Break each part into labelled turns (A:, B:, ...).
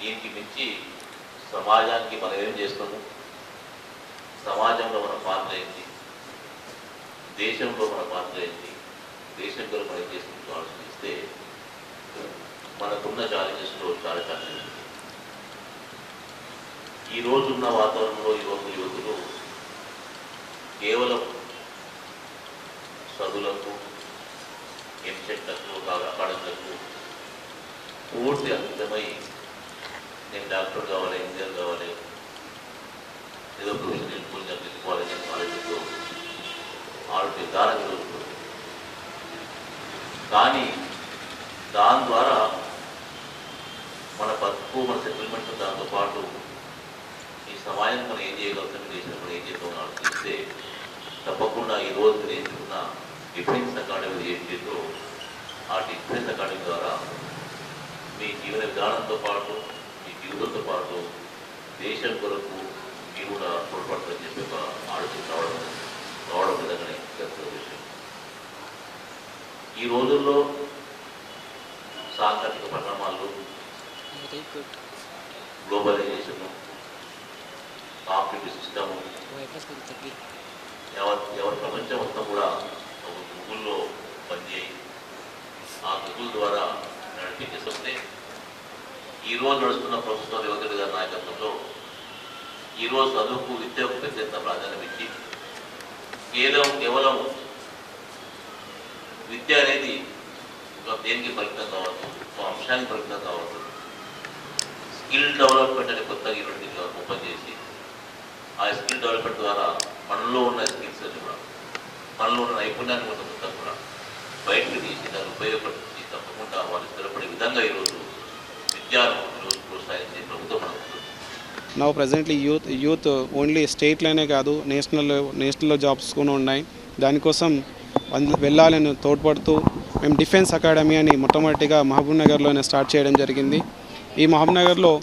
A: దీనికి మించి సమాజానికి మనం ఏం చేస్తాము? సమాజంలో మన పాత్ర ఏంటి? దేశంలో మన పాత్ర ఏంటి? దేశంలో మనం ఏం చేసుకుంటూ ఆలోచిస్తే మనకున్న ఛాలెంజెస్లో చాలా ఛాలెంజెస్ ఈ రోజున్న వాతావరణంలో యువకులు యువకులు కేవలం చదువులకు ఎంసెట్లకు అకాడమీలకు పూర్తి అంకితమై నేను డాక్టర్ కావాలి ఇంజనీర్ కావాలి ఏదో ప్రొఫెషన్ ఎంచుకుని తీసుకోవాలని ఆలోచనతో ఆలోచన దారం జరుగుతుంది కానీ దాని ద్వారా మన బతుకు మన సెటిల్మెంట్ దాంతో పాటు ఈ సమాజం మనం ఏం చేయగలుగుతాం దేశం మనం ఏం చేద్దాం ఆలోచిస్తే తప్పకుండా ఈ రోజు నేర్చుకున్న డిఫెన్స్ అకాడమీ ఏంటిదో ఆ డిఫెన్స్ అకాడమీ ద్వారా మీ జీవన విధానంతో పాటు మీ జీవితంతో పాటు దేశం కొరకు మీరు కూడా తోడ్పడతారని చెప్పి ఒక ఆలోచన రావడం రావడం విధంగానే జరుగుతున్న విషయం. ఈ రోజుల్లో సాంకేతిక పరిణామాలు గ్లోబలైజేషన్ కాంపిటేటివ్ సిస్టమ్
B: తగ్గి
A: ఎవరి ఎవరి ప్రపంచం మొత్తం కూడా ఒక గూగుల్లో పనిచేయి ఆ గూగుల్ ద్వారా నడిపించేస్తుంటే ఈ రోజు నడుస్తున్న ప్రభుత్వం రేవంత్ గారి నాయకత్వంలో ఈ రోజు చదువుకు విద్యకు పెద్ద ప్రాధాన్యం ఇచ్చి కేవలం కేవలం విద్య అనేది ఒక దేనికి పరిమితం కావచ్చు ఒక అంశానికి పరిమితం కావచ్చు స్కిల్ డెవలప్మెంట్ అనే కొత్తగా ఈరోజు ఓపెన్ చేసి ఆ స్కిల్ డెవలప్మెంట్ ద్వారా మనలో ఉన్న స్కిల్స్ అని కూడా మనలో ఉన్న నైపుణ్యాన్ని కొంత కూడా బయటకు తీసి దాన్ని ఉపయోగపడుతుంది తప్పకుండా వాళ్ళు స్థిరపడే విధంగా ఈరోజు విద్యాను ఈరోజు ప్రోత్సహించే ప్రభుత్వం మనకు ఉంది.
C: Now presently youth youth only స్టేట్లోనే కాదు నేషనల్ నేషనల్లో జాబ్స్ కూడా ఉన్నాయి. దానికోసం వెళ్ళాలని తోడ్పడుతూ మేము డిఫెన్స్ అకాడమీ అని మొట్టమొదటిగా మహబూబ్ నగర్లోనే స్టార్ట్ చేయడం జరిగింది. ఈ మహబూబ్ నగర్లో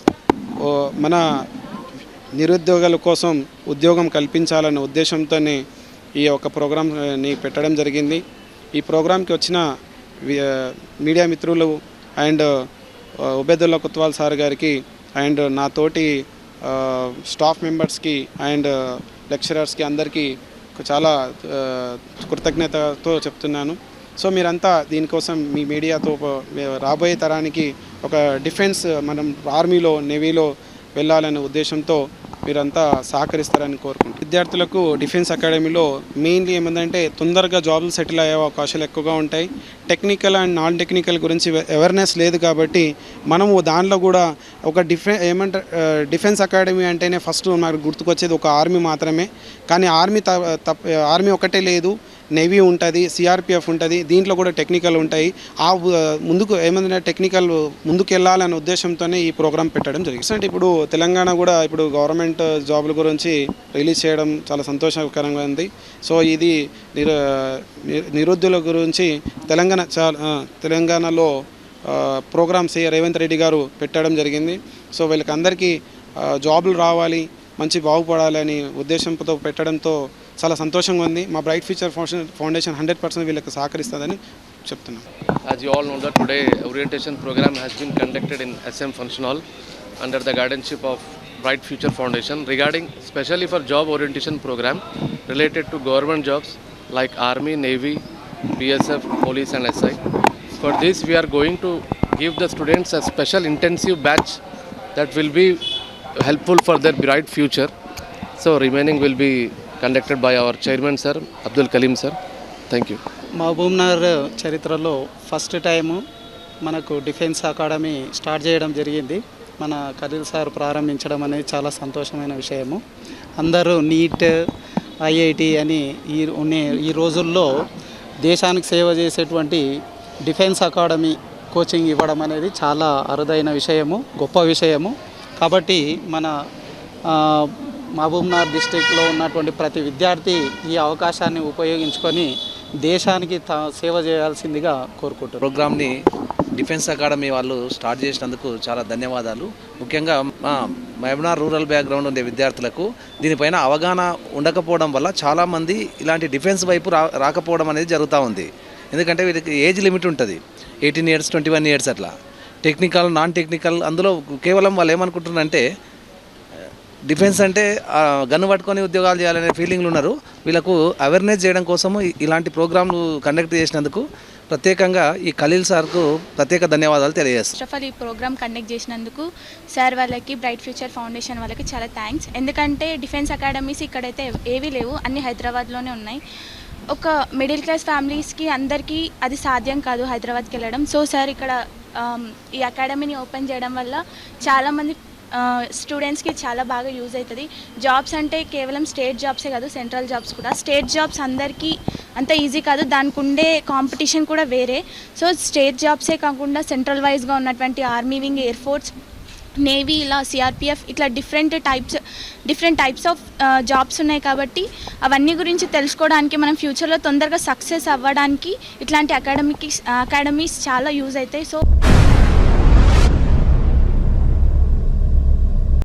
C: మన నిరుద్యోగుల కోసం ఉద్యోగం కల్పించాలనే ఉద్దేశంతోనే ఈ యొక్క ప్రోగ్రామ్ని పెట్టడం జరిగింది. ఈ ప్రోగ్రాంకి వచ్చిన వి- మీడియా మిత్రులు అండ్ ఉబేదుల్లా కుత్వాల్ సార్ గారికి అండ్ నా తోటి స్టాఫ్ మెంబర్స్కి అండ్ లెక్చరర్స్కి అందరికీ చాలా కృతజ్ఞతతో చెప్తున్నాను. సో మీరంతా దీనికోసం మీ మీడియాతో రాబోయే తరానికి ఒక డిఫెన్స్ మనం ఆర్మీలో నేవీలో వెళ్ళాలనే ఉద్దేశంతో మీరంతా సహకరిస్తారని కోరుకుంటున్నాను విద్యార్థులకు డిఫెన్స్ అకాడమీలో మెయిన్లీ ఏమందంటే తొందరగా జాబ్లు సెటిల్ అయ్యే అవకాశాలు ఎక్కువగా ఉంటాయి. టెక్నికల్ అండ్ నాన్ టెక్నికల్ గురించి అవేర్నెస్ లేదు కాబట్టి మనము దానిలో కూడా ఒక డిఫె ఏమంటారు డిఫెన్స్ అకాడమీ అంటేనే ఫస్ట్ నాకు గుర్తుకొచ్చేది ఒక ఆర్మీ మాత్రమే. కానీ ఆర్మీ తప్ప ఆర్మీ ఒకటే లేదు. నేవీ ఉంటుంది సిఆర్పిఎఫ్ ఉంటుంది దీంట్లో కూడా టెక్నికల్ ఉంటాయి. ఆ ముందుకు ఏమైనా టెక్నికల్ ముందుకు వెళ్ళాలనే ఉద్దేశంతోనే ఈ ప్రోగ్రామ్ పెట్టడం జరిగింది. అంటే ఇప్పుడు తెలంగాణ కూడా ఇప్పుడు గవర్నమెంట్ జాబుల గురించి రిలీజ్ చేయడం చాలా సంతోషకరంగా ఉంది. సో ఇది నిరు నిరుద్యోగుల గురించి తెలంగాణ చాలా తెలంగాణలో ప్రోగ్రామ్స్ రేవంత్ రెడ్డి గారు పెట్టడం జరిగింది. సో వీళ్ళకి అందరికీ జాబులు రావాలి మంచి బాగుపడాలని ఉద్దేశంతో పెట్టడంతో చాలా సంతోషంగా ఉంది. మా bright future foundation foundation hundred percent వీళ్ళకి సహకరిస్తుందని
D: చెప్తున్నాం. Today orientation programme has been conducted in SM function hall under the guidanceship of bright future foundation regarding specially for job orientation programme related to government jobs like army navy BSF police and SI for this we are going to give the students a special intensive batch that will be helpful for their bright future so remaining will be conducted by our chairman sir Abdul Kaleem sir thank you
E: Mahabubnagar చరిత్రలో first time మనకు defence academy start చేయడం జరిగింది. మన Khaleel sir ప్రారంభించడం అనేది చాలా సంతోషమైన విషయము. అందరూ నీట్ ఐఐటి అని ఈ ఈ రోజుల్లో దేశానికి సేవ చేసేటువంటి డిఫెన్స్ అకాడమీ కోచింగ్ ఇవ్వడం అనేది చాలా అరుదైన విషయము గొప్ప విషయము. కాబట్టి మన మహబూబ్నగర్ డిస్టిక్లో ఉన్నటువంటి ప్రతి విద్యార్థి ఈ అవకాశాన్ని ఉపయోగించుకొని దేశానికి తా సేవ చేయాల్సిందిగా కోరుకుంటారు
F: ప్రోగ్రామ్ని డిఫెన్స్ అకాడమీ వాళ్ళు స్టార్ట్ చేసినందుకు చాలా ధన్యవాదాలు. ముఖ్యంగా మా మహబూబ్నగర్ రూరల్ బ్యాక్గ్రౌండ్ ఉండే విద్యార్థులకు దీనిపైన అవగాహన ఉండకపోవడం వల్ల చాలామంది ఇలాంటి డిఫెన్స్ వైపు రాకపోవడం అనేది జరుగుతూ ఉంది. ఎందుకంటే వీరికి ఏజ్ లిమిట్ ఉంటుంది. Eighteen years twenty one years అట్లా. టెక్నికల్ నాన్ టెక్నికల్ అందులో కేవలం వాళ్ళు ఏమనుకుంటున్నారంటే డిఫెన్స్ అంటే ఆ, గన్ను పట్టుకొని ఉద్యోగాలు చేయాలనే ఫీలింగ్లు ఉన్నారు. వీళ్ళకు అవేర్నెస్ చేయడం కోసము ఇలాంటి ప్రోగ్రాంలు కండక్ట్ చేసినందుకు ప్రత్యేకంగా ఈ ఖలీల్ సార్కు ప్రత్యేక ధన్యవాదాలు తెలియజేస్తాను
G: ఫస్ట్ ఆఫ్ ఆల్ ఈ ప్రోగ్రామ్ కండక్ట్ చేసినందుకు సార్ వాళ్ళకి బ్రైట్ ఫ్యూచర్ ఫౌండేషన్ వాళ్ళకి చాలా థ్యాంక్స్ ఎందుకంటే డిఫెన్స్ అకాడమీస్ ఇక్కడైతే ఏవీ లేవు అన్ని హైదరాబాద్లోనే ఉన్నాయి. ఒక మిడిల్ క్లాస్ ఫ్యామిలీస్కి అందరికీ అది సాధ్యం కాదు హైదరాబాద్కి వెళ్ళడం. సో సార్ ఇక్కడ ఈ అకాడమీని ఓపెన్ చేయడం వల్ల చాలామంది స్టూడెంట్స్కి చాలా బాగా యూజ్ అవుతుంది జాబ్స్ అంటే కేవలం స్టేట్ జాబ్సే కాదు సెంట్రల్ జాబ్స్ కూడా. స్టేట్ జాబ్స్ అందరికీ అంత ఈజీ కాదు. దానికి ఉండే కాంపిటీషన్ కూడా వేరే. సో స్టేట్ జాబ్సే కాకుండా సెంట్రల్ వైజ్గా ఉన్నటువంటి army wing air force navy ఇలా సిఆర్పిఎఫ్ ఇట్లా different types different types of jobs ఉన్నాయి కాబట్టి అవన్నీ గురించి తెలుసుకోవడానికి మనం ఫ్యూచర్లో తొందరగా సక్సెస్ అవ్వడానికి ఇట్లాంటి అకాడమిక్ అకాడమీస్ చాలా యూజ్ అవుతాయి సో